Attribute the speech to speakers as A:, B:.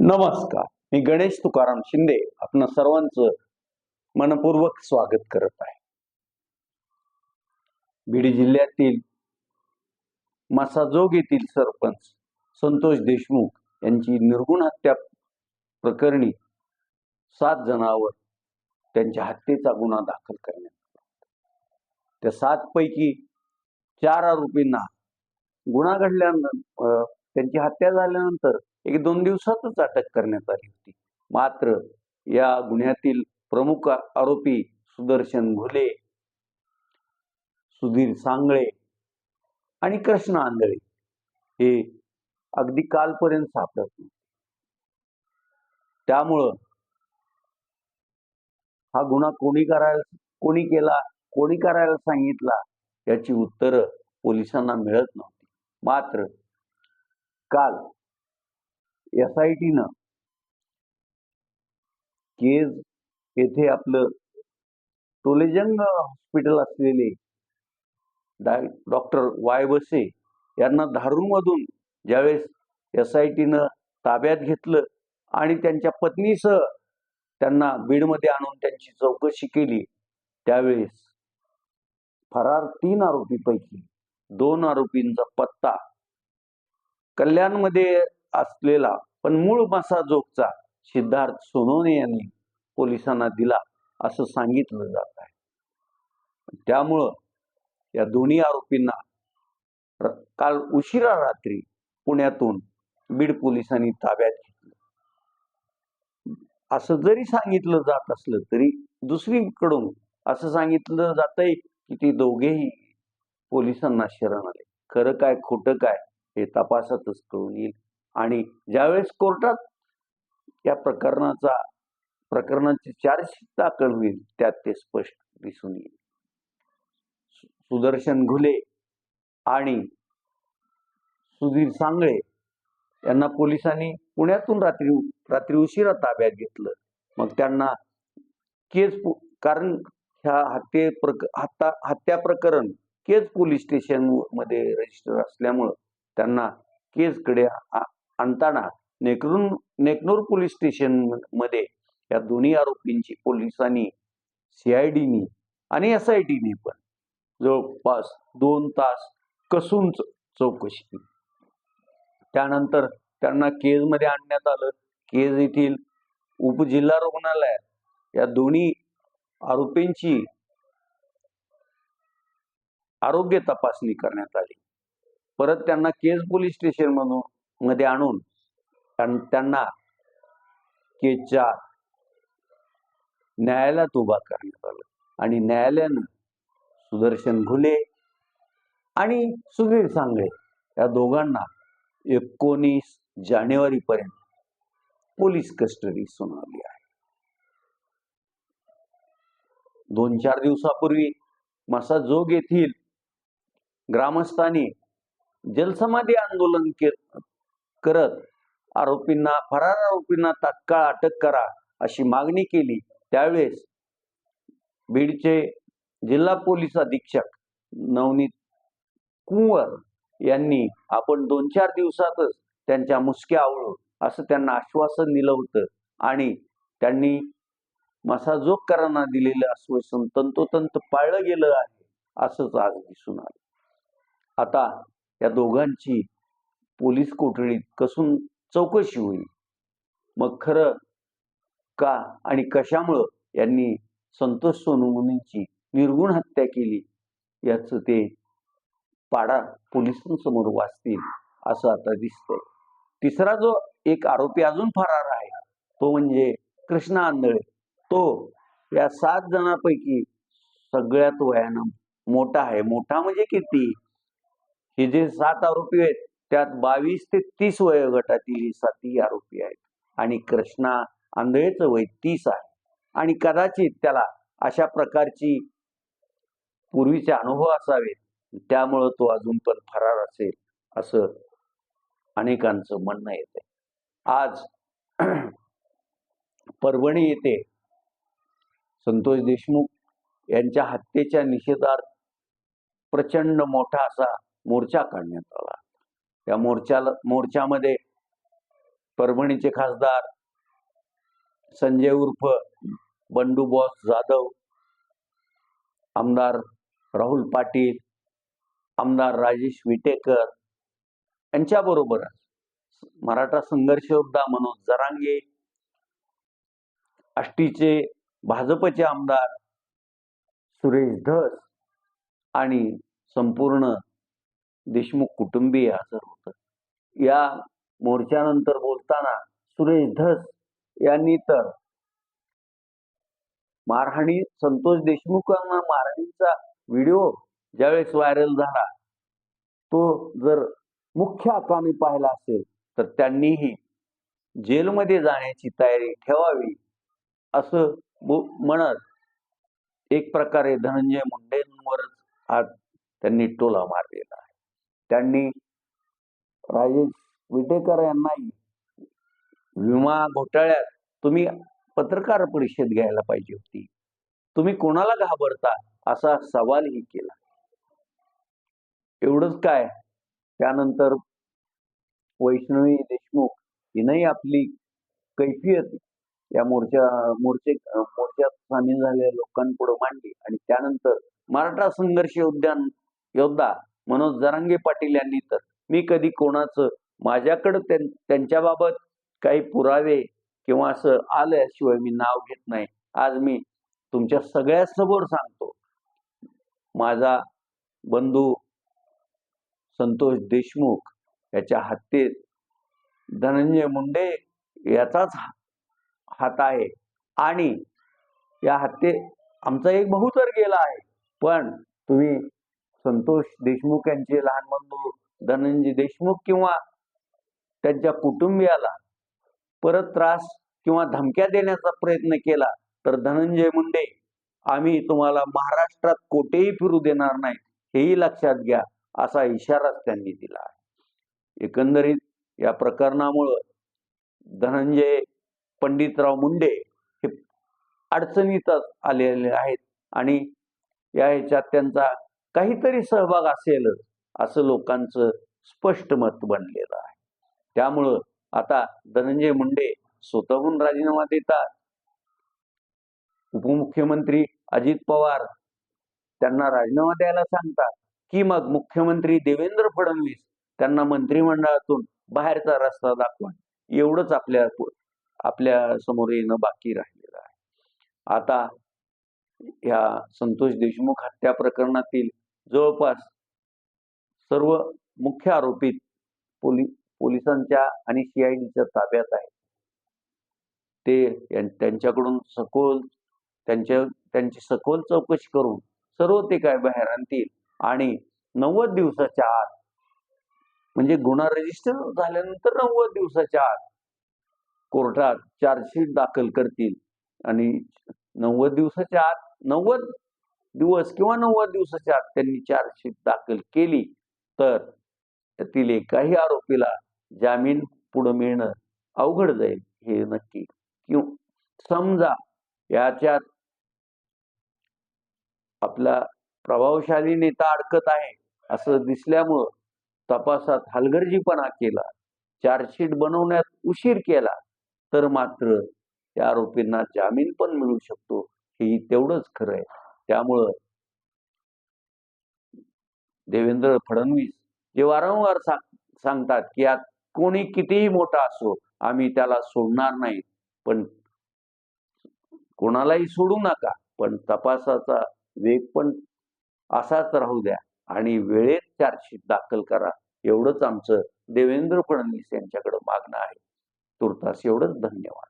A: नमस्कार. मी गणेश तुकाराम शिंदे आपण सर्वांचं मनपूर्वक स्वागत करत आहे. बीड जिल्ह्यातील मासाजोग येथील सरपंच संतोष देशमुख यांची निर्गुण हत्या प्रकरणी सात जणांवर त्यांच्या हत्येचा गुन्हा दाखल करण्यात आला त्या सात पैकी चार आरोपींना गुन्हा घडल्यानंतर त्यांची हत्या झाल्यानंतर एक दोन दिवसातच अटक करण्यात आली होती. मात्र या गुन्ह्यातील प्रमुख आरोपी सुदर्शन घुले सुधीर सांगळे आणि कृष्ण आंधळे हे अगदी कालपर्यंत सापडत नाही त्यामुळं हा गुन्हा कोणी करायला कोणी केला कोणी करायला सांगितला याची उत्तरं पोलिसांना मिळत नव्हती. मात्र काल एस आय टीनं केज येथे आपलं टोलेजंग हॉस्पिटल असलेले डाय डॉक्टर वाय बसे यांना धारूरमधून ज्यावेळेस एस आय टीनं ताब्यात घेतलं आणि त्यांच्या पत्नीसह त्यांना बीडमध्ये आणून त्यांची चौकशी केली त्यावेळेस फरार तीन आरोपीपैकी दोन आरोपींचा पत्ता कल्याणमध्ये असलेला पण मूळ मसाजोगचा सिद्धार्थ सोनोने यांनी पोलिसांना दिला असं सांगितलं जात आहे. त्यामुळं या दोन्ही आरोपींना काल उशिरा रात्री पुण्यातून बीड पोलिसांनी ताब्यात घेतलं. असं जरी सांगितलं जात असलं तरी दुसरीकडून असं सांगितलं जातंय की ती दोघेही पोलिसांना शरण आले. खरं काय खोटं काय हे तपासातच कळून येईल. आणि ज्यावेळेस कोर्टात या प्रकरणाचा प्रकरणाची चार्जशीट दाखल होईल त्यात ते स्पष्ट दिसून येईल. सु- सुदर्शन घुले आणि सुधीर सांगळे यांना पोलिसांनी पुण्यातून रात्री रात्री उशिरा ताब्यात घेतलं. मग त्यांना केज कारण ह्या हत्ये प्रक हत्या हत्या प्रकरण केज पोलीस स्टेशनमध्ये रजिस्टर असल्यामुळं त्यांना केजकडे आणताना नेकरून नेकनूर पोलीस स्टेशनमध्ये या दोन्ही आरोपींची पोलिसांनी सीआयडीनी आणि एस आय टीने पण जवळपास दोन तास कसून चौकशी केली. त्यानंतर त्यांना केजमध्ये आणण्यात आलं. केज येथील उपजिल्हा रुग्णालयात या दोन्ही आरोपींची आरोग्य तपासणी करण्यात आली. परत त्यांना केज पोलीस स्टेशन मधून मध्ये आणून त्यांना केजच्या न्यायालयात उभा करण्यात आलं. आणि न्यायालयानं सुदर्शन घुले आणि सुधीर सांगळे या दोघांना एकोणीस जानेवारी पर्यंत पोलीस कस्टडी सुनावली आहे. दोन चार दिवसापूर्वी मसाजोग येथील ग्रामस्थांनी जलसमाधी आंदोलन के करत आरोपींना फरार आरोपींना तात्काळ अटक करा अशी मागणी केली. त्यावेळेस बीडचे जिल्हा पोलीस अधीक्षक नवनीत कुंवर यांनी आपण दोन चार दिवसातच त्यांच्या मुसक्या आवळू असं त्यांना आश्वासन दिलं होतं आणि त्यांनी मसाजोगकरांना दिलेलं आश्वासन तंतोतंत पाळलं गेलं आहे असंच आज दिसून आलं. आता या दोघांची पोलीस कोठडीत कसून चौकशी होईल? मग खरं का आणि कशामुळं यांनी संतोष सोनवणेंची निर्गुण हत्या केली? याचं ते पाडा पोलिसांसमोर वाचतील असं आता दिसतंय. तिसरा जो एक आरोपी अजून फरार आहे तो म्हणजे कृष्णा आंधळे. तो या सात जणांपैकी सगळ्यात वयानं मोठा आहे. मोठा म्हणजे किती? हे जे सात आरोपी आहेत त्यात बावीस ते तीस वयोगटातील हे आरोपी आहेत. आणि कृष्णा आंधळेचं वय तीस आहे. आणि कदाचित त्याला अशा प्रकारची पूर्वीचे अनुभव असावेत. त्यामुळं तो अजून पण फरार असेल असं अनेकांचं म्हणणं येते आज परभणी येथे संतोष देशमुख यांच्या हत्येच्या निषेधार्थ प्रचंड मोठा असा मोर्चा काढण्यात आला. त्या मोर्चाला मोर्चामध्ये परभणीचे खासदार संजय उर्फ बंडू बॉस जाधव आमदार राहुल पाटील आमदार राजेश विटेकर यांच्याबरोबर मराठा संघर्ष योद्धा मनोज जरांगे आष्टीचे भाजपचे आमदार सुरेश धस आणि संपूर्ण देशमुख कुटुंबीय हजर होतं. या मोर्चानंतर बोलताना सुरेश धस यांनी तर मारहाणी संतोष देशमुखांना मारहाणीचा व्हिडिओ ज्यावेळेस व्हायरल झाला तो जर मुख्य आकामी पाहिला असेल तर त्यांनीही जेलमध्ये जाण्याची तयारी ठेवावी असं म्हणत एक प्रकारे धनंजय मुंडेंवरच आज त्यांनी टोला मारलेला आहे. त्यांनी राजेश विटेकर यांनाही विमा घोटाळ्यात तुम्ही पत्रकार परिषद घ्यायला पाहिजे होती. तुम्ही कोणाला घाबरता असा सवालही केला. एवढंच काय? त्यानंतर वैष्णवी देशमुख हिनंही आपली कैफियत या मोर्चा मोर्चे मोर्चात सामील झालेल्या लोकांपुढे मांडली आणि त्यानंतर मराठा संघर्ष उद्यान योद्धा मनोज जरांगे पाटील यांनी तर. मी कधी कोणाचं माझ्याकडं त्यां त्यांच्याबाबत काही पुरावे किंवा असं आल्याशिवाय मी नाव घेत नाही. आज मी तुमच्या सगळ्यासमोर सांगतो. माझा बंधू संतोष देशमुख याच्या हत्येत धनंजय मुंडे याचाच हा- हात आहे. आणि या हत्ये आमचा एक भाऊ तर गेला आहे. पण तुम्ही संतोष देशमुख यांचे लहान बंधू धनंजय देशमुख किंवा त्यांच्या कुटुंबियाला परत त्रास किंवा धमक्या देण्याचा प्रयत्न केला तर धनंजय मुंडे आम्ही तुम्हाला महाराष्ट्रात कोठेही फिरू देणार नाही हेही लक्षात घ्या असा इशाराच त्यांनी दिला आहे. एकंदरीत या प्रकरणामुळं धनंजय पंडितराव मुंडे हे अडचणीतच आलेले आहेत आणि या ह्याच्यात त्यांचा काहीतरी सहभाग असेलच असं लोकांचं स्पष्ट मत बनलेलं आहे. त्यामुळं आता धनंजय मुंडे स्वतःहून राजीनामा देतात. उपमुख्यमंत्री अजित पवार त्यांना राजीनामा द्यायला सांगतात. की मग मुख्यमंत्री देवेंद्र फडणवीस त्यांना मंत्रिमंडळातून बाहेरचा रस्ता दाखवा. एवढंच आपल्या आपल्यासमोर येणं बाकी राहिलेलं आहे. आता या संतोष देशमुख हत्या प्रकरणातील जवळपास सर्व मुख्य आरोपी पोली पोलिसांच्या आणि सीआयडीच्या ताब्यात आहेत. ते त्यांच्याकडून सखोल त्यांच्या त्यांची सखोल चौकशी करून सर्व ते काय बाहेर आणतील आणि नव्वद दिवसाच्या आत म्हणजे गुन्हा रजिस्टर झाल्यानंतर नव्वद दिवसाच्या आत कोर्टात चार्जशीट दाखल करतील आणि नव्वद दिवसाच्या आत नव्वद दिवस किंवा नव्वद दिवसाच्या आत त्यांनी चार्जशीट दाखल केली तर त्यातील एकाही आरोपीला जामीन पुढे मिळणं अवघड जाईल हे नक्की. किंवा समजा याच्यात आपला प्रभावशाली नेता अडकत आहे असं दिसल्यामुळं तपासात हलगर्जीपणा केला चार्जशीट बनवण्यात उशीर केला तर मात्र त्या आरोपींना जामीन पण मिळू शकतो हे तेवढंच खरं आहे. त्यामुळं देवेंद्र फडणवीस जे वारंवार सांग- सांगतात की यात कोणी कितीही मोठा असो आम्ही त्याला सोडणार नाही. पण कोणालाही सोडू नका. पण तपासाचा वेग पण असाच राहू द्या आणि वेळेत चार्जशीट दाखल करा. एवढंच आमचं देवेंद्र फडणवीस यांच्याकडे मागणं आहे. तुर्तास एवढंच धन्यवाद.